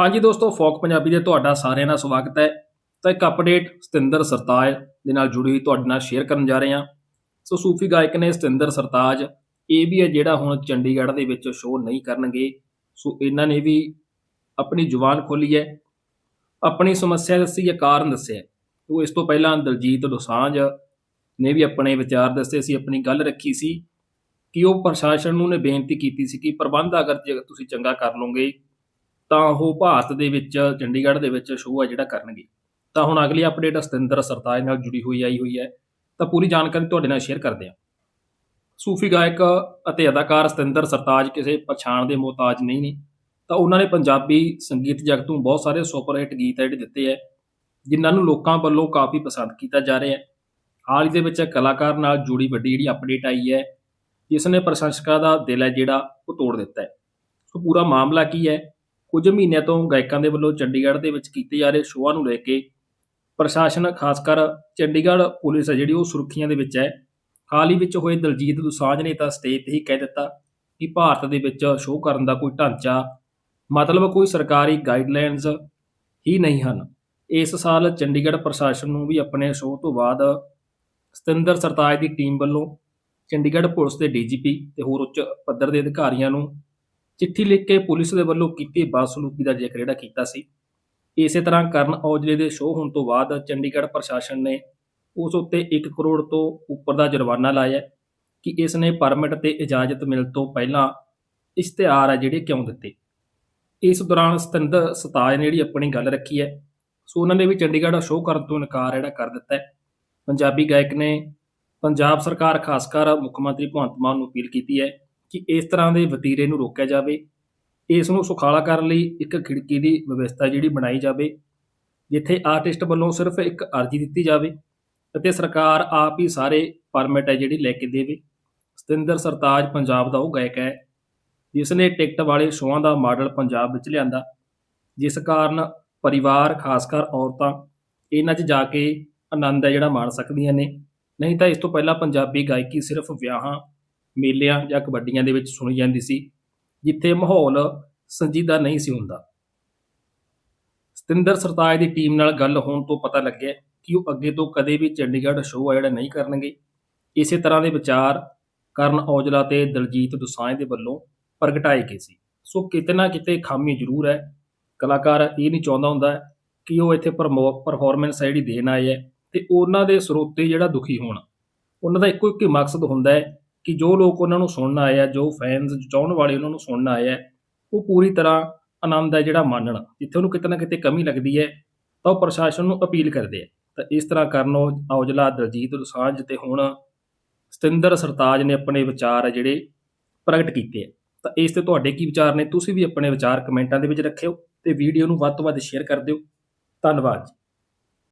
ਹਾਂਜੀ ਦੋਸਤੋ, ਫੋਕ ਪੰਜਾਬੀ ਦੇ ਤੁਹਾਡਾ ਸਾਰਿਆਂ ਦਾ ਸਵਾਗਤ ਹੈ। ਤਾਂ ਇੱਕ ਅਪਡੇਟ ਸਤਿੰਦਰ ਸਰਤਾਜ ਦੇ ਨਾਲ ਜੁੜੀ ਹੋਈ ਤੁਹਾਡੇ ਨਾਲ ਸ਼ੇਅਰ ਕਰਨ ਜਾ ਰਹੇ ਹਾਂ। ਸੋ ਸੂਫੀ ਗਾਇਕ ਨੇ ਸਤਿੰਦਰ ਸਰਤਾਜ, ਇਹ ਵੀ ਹੈ ਜਿਹੜਾ ਹੁਣ ਚੰਡੀਗੜ੍ਹ ਦੇ ਵਿੱਚ ਸ਼ੋਅ ਨਹੀਂ ਕਰਨਗੇ। ਸੋ ਇਹਨਾਂ ਨੇ ਵੀ ਆਪਣੀ ਜ਼ੁਬਾਨ ਖੋਲੀ ਹੈ। ਆਪਣੀ ਸਮੱਸਿਆ ਦੱਸੀ ਹੈ ਕਾਰਨ ਦੱਸਿਆ। ਉਹ ਇਸ ਤੋਂ ਪਹਿਲਾਂ ਦਲਜੀਤ ਦੋਸਾਂਝ ਨੇ ਵੀ ਆਪਣੇ ਵਿਚਾਰ ਦੱਸੇ ਸੀ, ਆਪਣੀ ਗੱਲ ਰੱਖੀ ਸੀ ਕਿ ਉਹ ਪ੍ਰਸ਼ਾਸਨ ਨੂੰ ਨੇ ਬੇਨਤੀ ਕੀਤੀ ਸੀ ਕਿ ਪ੍ਰਬੰਧ ਅਗਰ ਜੇ ਤੁਸੀਂ ਚੰਗਾ ਕਰ ਲਓਗੇ ਤਾਂ ਉਹ ਭਾਰਤ ਦੇ ਵਿੱਚ, ਚੰਡੀਗੜ੍ਹ ਦੇ ਵਿੱਚ ਸ਼ੋਅ ਹੈ ਜਿਹੜਾ ਕਰਨਗੇ। ਤਾਂ ਹੁਣ ਅਗਲੀ ਅਪਡੇਟ ਸਤਿੰਦਰ ਸਰਤਾਜ ਨਾਲ ਜੁੜੀ ਹੋਈ, ਆਈ ਹੋਈ ਹੈ। ਤਾਂ ਪੂਰੀ ਜਾਣਕਾਰੀ ਤੁਹਾਡੇ ਨਾਲ ਸ਼ੇਅਰ ਕਰਦੇ ਹਾਂ। ਸੂਫੀ ਗਾਇਕ ਅਤੇ ਅਦਾਕਾਰ ਸਤਿੰਦਰ ਸਰਤਾਜ ਕਿਸੇ ਪਛਾਣ ਦੇ ਮੁਹਤਾਜ ਨਹੀਂ ਨੇ। ਤਾਂ ਉਹਨਾਂ ਨੇ ਪੰਜਾਬੀ ਸੰਗੀਤ ਜਗਤ ਨੂੰ ਬਹੁਤ ਸਾਰੇ ਸੁਪਰ ਹਿੱਟ ਗੀਤ ਜਿਹੜੇ ਦਿੱਤੇ ਹੈ, ਜਿਨ੍ਹਾਂ ਨੂੰ ਲੋਕਾਂ ਵੱਲੋਂ ਕਾਫੀ ਪਸੰਦ ਕੀਤਾ ਜਾ ਰਿਹਾ ਹੈ। ਹਾਲ ਹੀ ਦੇ ਵਿੱਚ ਕਲਾਕਾਰ ਨਾਲ ਜੁੜੀ ਵੱਡੀ ਜਿਹੜੀ ਅਪਡੇਟ ਆਈ ਹੈ, ਜਿਸ ਨੇ ਪ੍ਰਸ਼ੰਸਕਾਂ ਦਾ ਦਿਲ ਹੈ ਜਿਹੜਾ ਉਹ ਤੋੜ ਦਿੱਤਾ ਹੈ। ਸੋ ਪੂਰਾ ਮਾਮਲਾ ਕੀ ਹੈ? ਕੁਝ ਮਹੀਨਿਆਂ ਤੋਂ ਗਾਇਕਾਂ ਦੇ ਵੱਲੋਂ ਚੰਡੀਗੜ੍ਹ ਦੇ ਵਿੱਚ ਕੀਤੇ ਜਾ ਰਹੇ ਸ਼ੋਆਂ ਨੂੰ ਲੈ ਕੇ ਪ੍ਰਸ਼ਾਸਨ, ਖਾਸ ਕਰ ਚੰਡੀਗੜ੍ਹ ਪੁਲਿਸ ਹੈ, ਜਿਹੜੀ ਉਹ ਸੁਰੱਖੀਆਂ ਦੇ ਵਿੱਚ ਹੈ। ਹਾਲ ਹੀ ਵਿੱਚ ਹੋਏ ਦਲਜੀਤ ਦੁਸਾਂਝ ਨੇ ਤਾਂ ਸਟੇਜ ਤੇ ਹੀ ਕਹਿ ਦਿੱਤਾ ਕਿ ਭਾਰਤ ਦੇ ਵਿੱਚ ਸ਼ੋਅ ਕਰਨ ਦਾ ਕੋਈ ਢਾਂਚਾ, ਮਤਲਬ ਕੋਈ ਸਰਕਾਰੀ ਗਾਈਡਲਾਈਨਸ ਹੀ ਨਹੀਂ ਹਨ। ਇਸ ਸਾਲ ਚੰਡੀਗੜ੍ਹ ਪ੍ਰਸ਼ਾਸਨ ਨੂੰ ਵੀ ਆਪਣੇ ਸ਼ੋਅ ਤੋਂ ਬਾਅਦ ਸਤਿੰਦਰ ਸਰਤਾਜ ਦੀ ਟੀਮ ਵੱਲੋਂ ਚੰਡੀਗੜ੍ਹ ਪੁਲਿਸ ਦੇ ਡੀਜੀਪੀ ਤੇ ਹੋਰ ਉੱਚ ਪੱਧਰ ਦੇ ਅਧਿਕਾਰੀਆਂ ਨੂੰ ਚਿੱਠੀ ਲਿਖ ਕੇ ਪੁਲਿਸ ਦੇ ਵੱਲੋਂ ਕੀਤੀ ਬਦਸਲੂਕੀ ਦਾ ਜ਼ਿਕਰ ਜਿਹੜਾ ਕੀਤਾ ਸੀ। ਇਸੇ ਤਰ੍ਹਾਂ ਕਰਨ ਔਜਲੇ ਦੇ ਸ਼ੋਅ ਹੋਣ ਤੋਂ ਬਾਅਦ ਚੰਡੀਗੜ੍ਹ ਪ੍ਰਸ਼ਾਸਨ ਨੇ ਉਸ ਉੱਤੇ 1 ਕਰੋੜ ਤੋਂ ਉੱਪਰ ਦਾ ਜੁਰਮਾਨਾ ਲਾਇਆ ਕਿ ਇਸ ਨੇ ਪਰਮਿਟ ਤੇ ਇਜਾਜ਼ਤ ਮਿਲਣ ਤੋਂ ਪਹਿਲਾਂ ਇਸ਼ਤਿਹਾਰ ਹੈ ਜਿਹੜੇ ਕਿਉਂ ਦਿੱਤੇ। ਇਸ ਦੌਰਾਨ ਸਤਿੰਦਰ ਸਤਾਜ ਨੇ ਜਿਹੜੀ ਆਪਣੀ ਗੱਲ ਰੱਖੀ ਹੈ, ਸੋ ਉਹਨਾਂ ਨੇ ਵੀ ਚੰਡੀਗੜ੍ਹ ਸ਼ੋਅ ਕਰਨ ਤੋਂ ਇਨਕਾਰ ਜਿਹੜਾ ਕਰ ਦਿੱਤਾ ਹੈ। ਪੰਜਾਬੀ ਗਾਇਕ ਨੇ ਪੰਜਾਬ ਸਰਕਾਰ ਖਾਸ ਕਰ ਮੁੱਖ ਮੰਤਰੀ ਭਗਵੰਤ ਮਾਨ ਨੂੰ ਅਪੀਲ ਕੀਤੀ ਹੈ ਕਿ ਇਸ ਤਰ੍ਹਾਂ ਦੇ ਵਤੀਰੇ ਨੂੰ ਰੋਕਿਆ ਜਾਵੇ, ਇਸ ਨੂੰ ਸੁਖਾਲਾ ਕਰਨ ਲਈ ਇੱਕ ਖਿੜਕੀ ਦੀ ਵਿਵਸਥਾ ਜਿਹੜੀ ਬਣਾਈ ਜਾਵੇ, ਜਿੱਥੇ ਆਰਟਿਸਟ ਵੱਲੋਂ ਸਿਰਫ ਇੱਕ ਅਰਜ਼ੀ ਦਿੱਤੀ ਜਾਵੇ ਅਤੇ ਸਰਕਾਰ ਆਪ ਹੀ ਸਾਰੇ ਪਰਮਿਟ ਹੈ ਜਿਹੜੀ ਲੈ ਕੇ ਦੇਵੇ। ਸਤਿੰਦਰ ਸਰਤਾਜ ਪੰਜਾਬ ਦਾ ਉਹ ਗਾਇਕ ਹੈ ਜਿਸ ਨੇ ਟਿਕਟ ਵਾਲੇ ਸ਼ੋਆਂ ਦਾ ਮਾਡਲ ਪੰਜਾਬ ਵਿੱਚ ਲਿਆਂਦਾ। ਜਿਸ ਕਾਰਨ ਪਰਿਵਾਰ ਖਾਸ ਕਰ ਔਰਤਾਂ, ਇਹਨਾਂ 'ਚ ਜਾ ਕੇ ਆਨੰਦ ਹੈ ਜਿਹੜਾ ਮਾਣ ਸਕਦੀਆਂ ਨੇ। ਨਹੀਂ ਤਾਂ ਇਸ ਤੋਂ ਪਹਿਲਾਂ ਪੰਜਾਬੀ ਗਾਇਕੀ ਸਿਰਫ ਵਿਆਹਾਂ ਮੇਲਿਆਂ ਜਾਂ ਕਬੱਡੀਆਂ ਦੇ ਵਿੱਚ ਸੁਣੀ ਜਾਂਦੀ ਸੀ, ਜਿੱਥੇ ਮਾਹੌਲ ਸੰਜੀਦਾ ਨਹੀਂ ਸੀ ਹੁੰਦਾ। ਸਤਿੰਦਰ ਸਰਤਾਜ ਦੀ ਟੀਮ ਨਾਲ ਗੱਲ ਹੋਣ ਤੋਂ ਪਤਾ ਲੱਗਿਆ ਕਿ ਉਹ ਅੱਗੇ ਤੋਂ ਕਦੇ ਵੀ ਚੰਡੀਗੜ੍ਹ ਸ਼ੋਅ ਆ ਜਿਹੜਾ ਨਹੀਂ ਕਰਨਗੇ। ਇਸੇ ਤਰ੍ਹਾਂ ਦੇ ਵਿਚਾਰ ਕਰਨ ਔਜਲਾ ਤੇ ਦਲਜੀਤ ਦੋਸਾਂਝ ਦੇ ਵੱਲੋਂ ਪ੍ਰਗਟਾਏ ਗਏ ਸੀ। ਸੋ ਕਿਤੇ ਨਾ ਕਿਤੇ ਖਾਮੀ ਜ਼ਰੂਰ ਹੈ। ਕਲਾਕਾਰ ਇਹ ਨਹੀਂ ਚਾਹੁੰਦਾ ਹੁੰਦਾ ਕਿ ਉਹ ਇੱਥੇ ਪਰਫਾਰਮੈਂਸ ਜਿਹੜੀ ਦੇਣ ਆਏ ਹੈ ਤੇ ਉਹਨਾਂ ਦੇ ਸਰੋਤੇ ਜਿਹੜਾ ਦੁਖੀ ਹੋਣ। ਉਹਨਾਂ ਦਾ ਇੱਕੋ ਇੱਕ ਹੀ ਮਕਸਦ ਹੁੰਦਾ ਹੈ ਕਿ ਜੋ ਲੋਕ ਉਹਨਾਂ ਨੂੰ ਸੁਣਨ ਆਏ ਆ, ਜੋ ਫੈਨਸ ਚਾਹਣ ਵਾਲੇ ਉਹਨਾਂ ਨੂੰ ਸੁਣਨ ਆਏ ਆ, ਉਹ ਪੂਰੀ ਤਰ੍ਹਾਂ ਆਨੰਦ ਹੈ ਜਿਹੜਾ ਮਾਣਨ ਜਿੱਥੇ ਉਹਨੂੰ ਕਿਤੇ ਨਾ ਕਿਤੇ ਕਮੀ ਲੱਗਦੀ ਹੈ, ਤਾਂ ਉਹ ਪ੍ਰਸ਼ਾਸਨ ਨੂੰ ਅਪੀਲ ਕਰਦੇ ਆ। ਤਾਂ ਇਸ ਤਰ੍ਹਾਂ ਕਰਨ ਔਜਲਾ ਦਲਜੀਤ ਦੋਸਾਂਝ ਤੇ ਹੁਣ ਸਤਿੰਦਰ ਸਰਤਾਜ ਨੇ ਆਪਣੇ ਵਿਚਾਰ ਆ ਜਿਹੜੇ ਪ੍ਰਗਟ ਕੀਤੇ ਆ। ਤਾਂ ਇਸ ਤੇ ਤੁਹਾਡੇ ਕੀ ਵਿਚਾਰ ਨੇ? ਤੁਸੀਂ ਵੀ ਆਪਣੇ ਵਿਚਾਰ ਕਮੈਂਟਾਂ ਦੇ ਵਿੱਚ ਰੱਖਿਓ ਤੇ ਵੀਡੀਓ ਨੂੰ ਵੱਧ ਤੋਂ ਵੱਧ ਸ਼ੇਅਰ ਕਰ ਦਿਓ। ਧੰਨਵਾਦ ਜੀ।